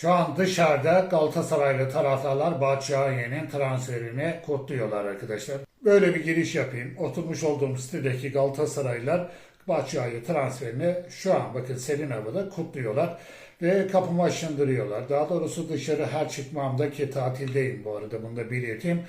Şu an dışarıda Galatasaraylı taraftarlar Batshuayi'nin transferini kutluyorlar arkadaşlar. Böyle bir giriş yapayım. Oturmuş olduğum sitedeki Galatasaraylılar Batshuayi transferini şu an bakın serin havada kutluyorlar. Ve kapımı aşındırıyorlar. Daha doğrusu dışarı her çıkmamda ki tatildeyim bu arada bunu da belirteyim.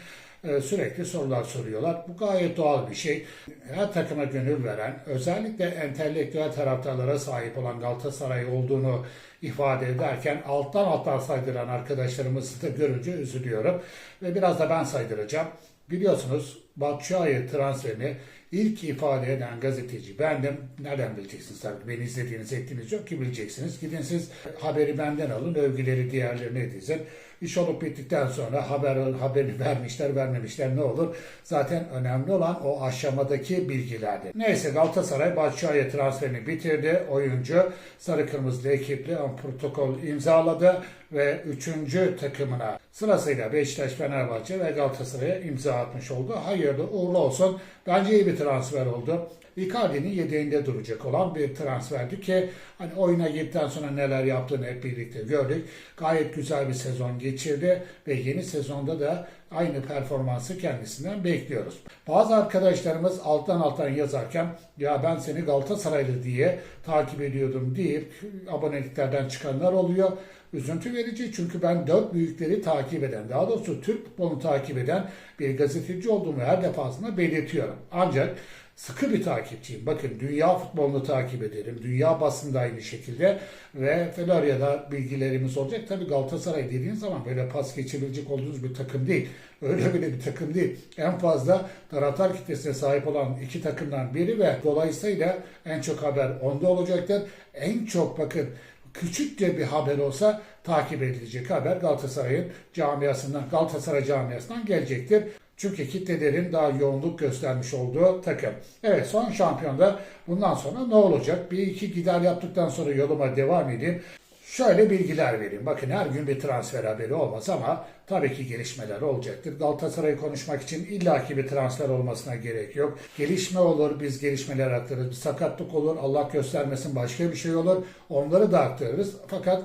Ee, sürekli sorular soruyorlar. Bu gayet doğal bir şey. Her takıma gönül veren, özellikle entelektüel taraftarlara sahip olan Galatasaray olduğunu ifade ederken alttan alttan saydıran arkadaşlarımızı da görünce üzülüyorum. Ve biraz da ben saydıracağım. Biliyorsunuz Batshuayi transferini ilk ifade eden gazeteci bendim. Nereden bileceksiniz tabii beni izlediğiniz ettiğiniz yok ki bileceksiniz. Gidin siz haberi benden alın, övgüleri diğerlerine dizin. İş olup bittikten sonra haber haberi vermişler vermemişler ne olur? Zaten önemli olan o aşamadaki bilgilerdir. Neyse Galatasaray Batshuayi transferini bitirdi. Oyuncu sarı kırmızı ekipli ön protokol imzaladı ve üçüncü takımına sırasıyla Beşiktaş, Fenerbahçe ve Galatasaray'a imza atmış oldu. Hayırlı uğurlu olsun. Bence iyi bir transfer oldu. Icardi'nin yedeğinde duracak olan bir transferdi ki hani oyuna girdikten sonra neler yaptığını hep birlikte gördük. Gayet güzel bir sezon geçirdi ve yeni sezonda da aynı performansı kendisinden bekliyoruz. Bazı arkadaşlarımız alttan alttan yazarken ya ben seni Galatasaraylı diye takip ediyordum deyip aboneliklerden çıkanlar oluyor. Üzüntü verici çünkü ben dört büyükleri takip eden, daha doğrusu Türk futbolunu takip eden bir gazeteci olduğumu her defasında belirtiyorum. Ancak sıkı bir takipçiyim. Bakın dünya futbolunu takip ederim. Dünya basında aynı şekilde ve Florya'da bilgilerimiz olacak. Tabii Galatasaray dediğin zaman böyle pas geçirebilecek olduğunuz bir takım değil. Öyle bile bir takım değil. En fazla taraftar kitlesine sahip olan iki takımdan biri ve dolayısıyla en çok haber onda olacaktır. En çok bakın küçükçe bir haber olsa takip edilecek haber Galatasaray'ın camiasından, Galatasaray camiasından gelecektir. Çünkü kitlelerin daha yoğunluk göstermiş olduğu takım. Evet son şampiyonda bundan sonra ne olacak? Bir iki gider yaptıktan sonra yoluma devam edeyim. Şöyle bilgiler vereyim. Bakın her gün bir transfer haberi olmaz ama tabii ki gelişmeler olacaktır. Galatasaray'ı konuşmak için illaki bir transfer olmasına gerek yok. Gelişme olur, biz gelişmeler aktarırız. Bir sakatlık olur, Allah göstermesin başka bir şey olur. Onları da aktarırız. Fakat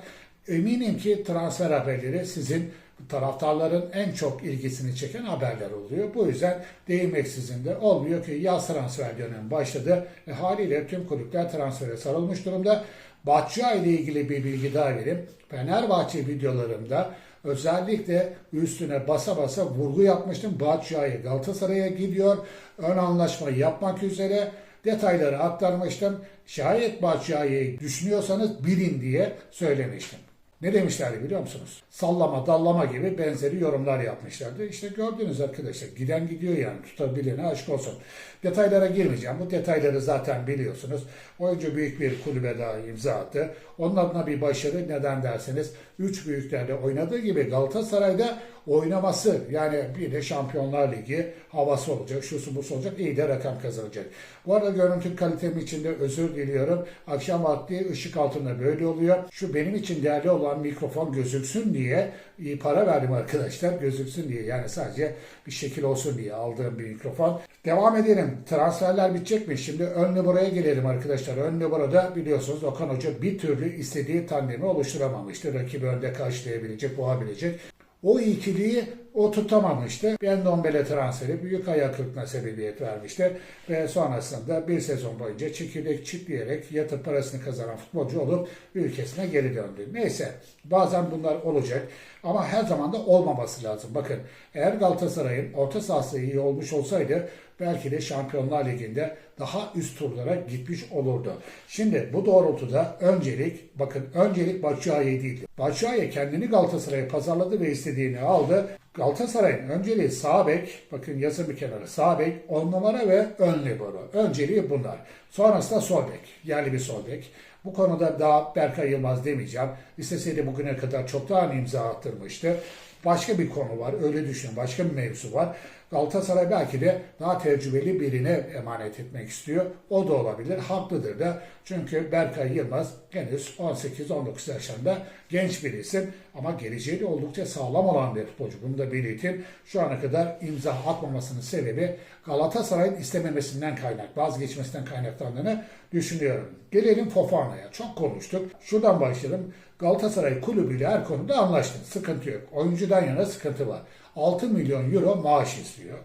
eminim ki transfer haberleri sizin taraftarların en çok ilgisini çeken haberler oluyor. Bu yüzden değinmeksizin de olmuyor ki yaz transfer dönemi başladı ve haliyle tüm kulüpler transfere sarılmış durumda. Batshuayi ile ilgili bir bilgi daha vereyim. Fenerbahçe videolarımda özellikle üstüne basa basa vurgu yapmıştım. Batshuayi Galatasaray'a gidiyor. Ön anlaşma yapmak üzere detayları aktarmıştım. Şayet Batshuayi'yi düşünüyorsanız bilin diye söylemiştim. Ne demişlerdi biliyor musunuz? Sallama, dallama gibi benzeri yorumlar yapmışlardı. İşte gördünüz arkadaşlar. Giden gidiyor yani. Tutabilene aşk olsun. Detaylara girmeyeceğim. Bu detayları zaten biliyorsunuz. Oyuncu büyük bir kulübe daha imza attı. Onun adına bir başarı neden derseniz 3 büyüklerde oynadığı gibi Galatasaray'da oynaması yani bir de Şampiyonlar Ligi havası olacak. Şusu busu olacak. iyi de rakam kazanacak. Bu arada görüntü kalitem için de özür diliyorum. Akşam vakti ışık altında böyle oluyor. Şu benim için değerli olan mikrofon gözüksün diye iyi para verdim arkadaşlar. Gözüksün diye yani sadece bir şekil olsun diye aldığım bir mikrofon. Devam edelim. Transferler bitecek mi? Şimdi ön buraya gelelim arkadaşlar. Ön burada biliyorsunuz Okan Hoca bir türlü istediği tandemi oluşturamamıştı. Rakibi önde karşılayabilecek, boğabilecek. O ikiliyi o tutamamıştı. Endombele transferi büyük ayak kırıklığına sebebiyet vermişti. Ve sonrasında bir sezon boyunca çekirdek çitleyerek yatıp parasını kazanan futbolcu olup ülkesine geri döndü. Neyse bazen bunlar olacak ama her zaman da olmaması lazım. Bakın eğer Galatasaray'ın orta sahası iyi olmuş olsaydı belki de Şampiyonlar Ligi'nde daha üst turlara gitmiş olurdu. Şimdi bu doğrultuda öncelik, bakın öncelik Batshuayi değildi. Batshuayi kendini Galatasaray'a pazarladı ve istediğini aldı. Galatasaray'ın önceliği sağ bek, bakın yazın bir kenarı sağ bek, 10 numara ve ön libero. Önceliği bunlar. Sonrasında sol bek, yerli bir sol bek. Bu konuda daha Berkay Yılmaz demeyeceğim. İsteseydi bugüne kadar çoktan imza attırmıştı. Başka bir konu var, öyle düşünün. Başka bir mevzu var. Galatasaray belki de daha tecrübeli birine emanet etmek istiyor. O da olabilir. Haklıdır da. Çünkü Berkay Yılmaz henüz 18-19 yaşlarında genç bir isim ama geleceği de oldukça sağlam olan bir futbolcu. Bunu da belirteyim. Şu ana kadar imza atmamasının sebebi Galatasaray'ın istememesinden kaynak, vazgeçmesinden kaynaklandığını düşünüyorum. Gelelim Fofana'ya. Çok konuştuk. Şuradan başlayalım. Galatasaray kulübüyle her konuda anlaştı. Sıkıntı yok. Oyuncudan yana sıkıntı var. 6 milyon euro maaş istiyor.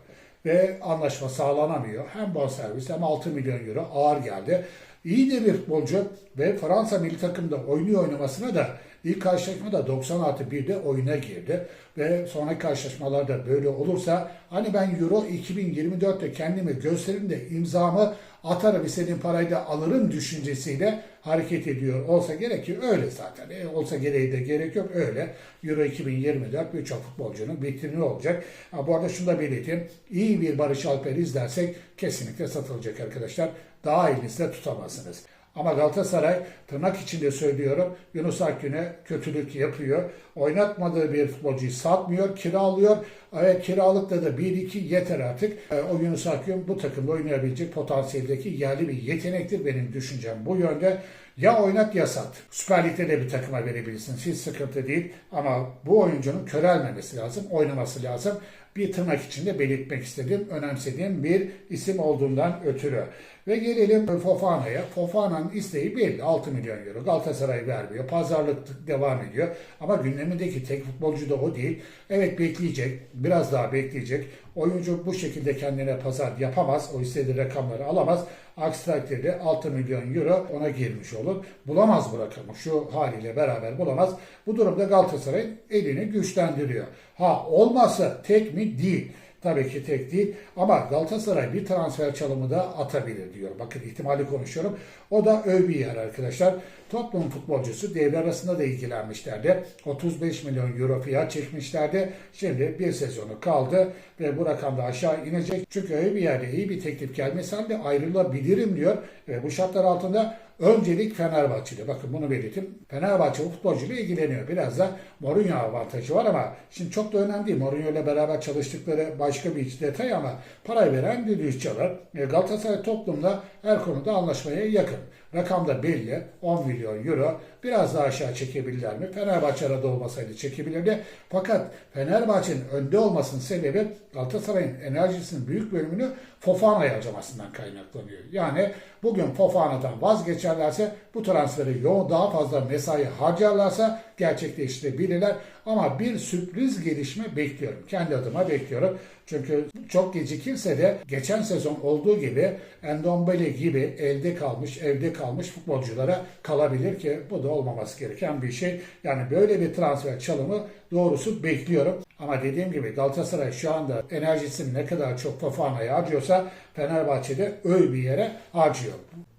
Ve anlaşma sağlanamıyor. Hem bonservis hem 6 milyon euro ağır geldi. İyi de bir futbolcu ve Fransa milli takımda oynuyor oynamasına da ilk karşılaşmada 90 artı 1'de oyuna girdi. Ve sonraki karşılaşmalarda böyle olursa hani ben Euro 2024'te kendimi gösteririm de imzamı atarım istediğim parayı da alırım düşüncesiyle hareket ediyor olsa gerek ki öyle zaten. E, olsa gereği de gerek yok öyle. Euro 2024 birçok futbolcunun vitrini olacak. Ha, bu arada şunu da belirteyim. İyi bir Barış Alper izlersek kesinlikle satılacak arkadaşlar. Daha elinizde tutamazsınız. Ama Galatasaray tırnak içinde söylüyorum Yunus Akgün'e kötülük yapıyor. Oynatmadığı bir futbolcuyu satmıyor, kiralıyor. E, kiralıkta da 1-2 yeter artık. E, o Yunus Akgün bu takımda oynayabilecek potansiyeldeki yerli bir yetenektir. Benim düşüncem bu yönde. Ya oynat ya sat. Süper Lig'de de bir takıma verebilirsin. Hiç sıkıntı değil. Ama bu oyuncunun körelmemesi lazım. Oynaması lazım. Bir tırnak içinde belirtmek istediğim, önemsediğim bir isim olduğundan ötürü. Ve gelelim Fofana'ya. Fofana'nın isteği belli. 6 milyon euro. Galatasaray vermiyor. Pazarlık devam ediyor. Ama gündemindeki tek futbolcu da o değil. Evet bekleyecek. Biraz daha bekleyecek. Oyuncu bu şekilde kendine pazar yapamaz. O istediği rakamları alamaz. Aksi takdirde 6 milyon euro ona girmiş olur. Bulamaz bu rakamı. Şu haliyle beraber bulamaz. Bu durumda Galatasaray'ın elini güçlendiriyor. Ha olmazsa tek mi? Değil. Tabii ki tek değil ama Galatasaray bir transfer çalımı da atabilir diyor. Bakın ihtimali konuşuyorum. O da yer arkadaşlar. Tottenham futbolcusu devre arasında da ilgilenmişlerdi. 35 milyon euro fiyat çekmişlerdi. Şimdi bir sezonu kaldı ve bu rakam da aşağı inecek. Çünkü yerde iyi bir teklif gelmesi halde ayrılabilirim diyor. Ve bu şartlar altında Öncelik Fenerbahçe'de. Bakın bunu belirteyim. Fenerbahçe bu futbolcuyla ilgileniyor. Biraz da Mourinho avantajı var ama şimdi çok da önemli değil. Mourinho ile beraber çalıştıkları başka bir detay ama parayı veren düdüğü çalar. E, Galatasaray toplumda her konuda anlaşmaya yakın. Rakam da belli. 10 milyon euro. Biraz daha aşağı çekebilirler mi? Fenerbahçe arada olmasaydı çekebilirdi. Fakat Fenerbahçe'nin önde olmasının sebebi Galatasaray'ın enerjisinin büyük bölümünü Fofana'ya harcamasından kaynaklanıyor. Yani bugün Fofana'dan vazgeçerlerse bu transferi yoğun daha fazla mesai harcarlarsa gerçekleştirebilirler. Ama bir sürpriz gelişme bekliyorum. Kendi adıma bekliyorum. Çünkü çok gecikirse de geçen sezon olduğu gibi Endombele gibi elde kalmış, evde kalmış futbolculara kalabilir ki bu da olmaması gereken bir şey. Yani böyle bir transfer çalımı doğrusu bekliyorum. Ama dediğim gibi Galatasaray şu anda enerjisini ne kadar çok Fofana'ya harcıyorsa Fenerbahçe'de öyle bir yere harcıyor.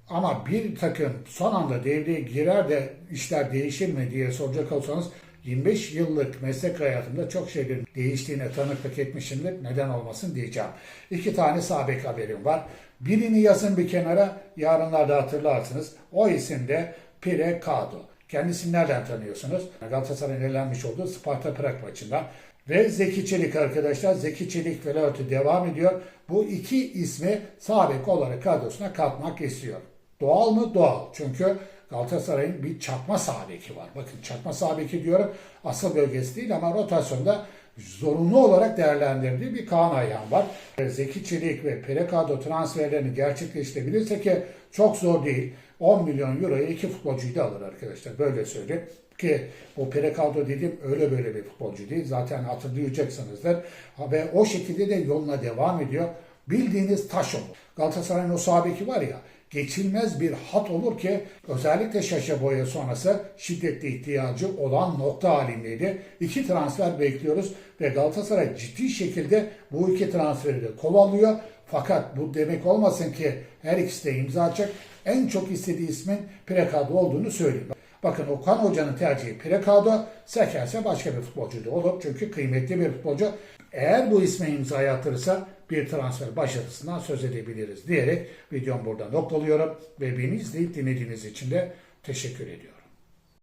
Ama bir takım son anda devreye girer de işler değişir mi diye soracak olsanız 25 yıllık meslek hayatımda çok şeylerin değiştiğine tanıklık etmişimdir. Neden olmasın diyeceğim. İki tane sabek haberim var. Birini yazın bir kenara, yarınlarda hatırlarsınız. O isim de Pire Kado. Kendisini nereden tanıyorsunuz? Galatasaray'ın elenmiş olduğu Sparta Prag maçından. Ve Zeki Çelik arkadaşlar. Zeki Çelik flörtü devam ediyor. Bu iki ismi sabek olarak kadrosuna katmak istiyor. Doğal mı? Doğal. Çünkü Galatasaray'ın bir çakma sabeki var. Bakın çakma sabeki diyorum. Asıl bölgesi değil ama rotasyonda zorunlu olarak değerlendirdiği bir Kaan Ayhan var. Zeki Çelik ve Perekado transferlerini gerçekleştirebilirse ki çok zor değil. 10 milyon euroya iki futbolcuyu da alır arkadaşlar. Böyle söyleyeyim. Ki o Perekado dedim öyle böyle bir futbolcu değil. Zaten hatırlayacaksınızdır. Ve o şekilde de yoluna devam ediyor. Bildiğiniz taş olur. Galatasaray'ın o sabeki var ya geçilmez bir hat olur ki özellikle Şaşa Boya sonrası şiddetli ihtiyacı olan nokta halindeydi. İki transfer bekliyoruz ve Galatasaray ciddi şekilde bu iki transferi de kovalıyor. Fakat bu demek olmasın ki her ikisi de imza atacak. En çok istediği ismin Prekado olduğunu söyleyeyim. Bakın Okan Hoca'nın tercihi Prekado, Sekerse başka bir futbolcu da olur. Çünkü kıymetli bir futbolcu. Eğer bu isme imza atırsa bir transfer başarısından söz edebiliriz diyerek videomu burada noktalıyorum ve beni izleyip dinlediğiniz için de teşekkür ediyorum.